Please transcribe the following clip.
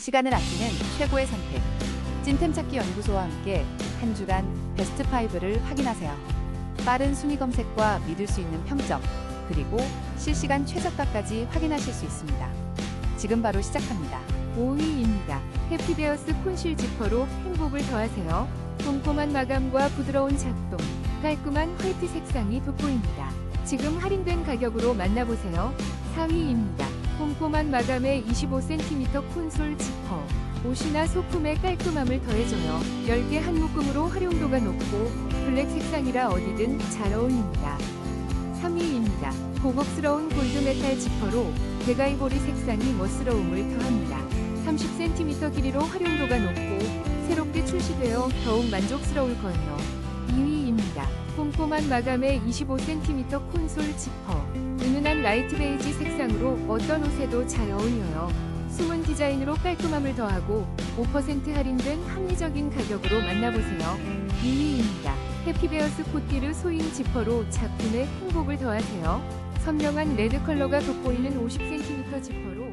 시간을 아끼는 최고의 선택. 찐템 찾기 연구소와 함께 한 주간 베스트 5를 확인하세요. 빠른 순위 검색과 믿을 수 있는 평점, 그리고 실시간 최저가까지 확인하실 수 있습니다. 지금 바로 시작합니다. 5위입니다. 해피베어스 콘실 지퍼로 행복을 더하세요. 꼼꼼한 마감과 부드러운 작동, 깔끔한 화이트 색상이 돋보입니다. 지금 할인된 가격으로 만나보세요. 4위입니다. 꼼꼼한 마감의 25cm 콘솔 지퍼. 옷이나 소품의 깔끔함을 더해줘요. 10개 한 묶음으로 활용도가 높고 블랙 색상이라 어디든 잘 어울립니다. 3위입니다. 고급스러운 골드메탈 지퍼로 대가이보리 색상이 멋스러움을 더합니다. 30cm 길이로 활용도가 높고 새롭게 출시되어 더욱 만족스러울 거예요. 2위입니다. 꼼꼼한 마감의 25cm 콘솔 지퍼. 라이트 베이지 색상으로 어떤 옷에도 잘 어울려요. 숨은 디자인으로 깔끔함을 더하고 5% 할인된 합리적인 가격으로 만나보세요. 2위입니다. 해피베어스 코티르 소인 지퍼로 작품에 행복을 더하세요. 선명한 레드 컬러가 돋보이는 50cm 지퍼로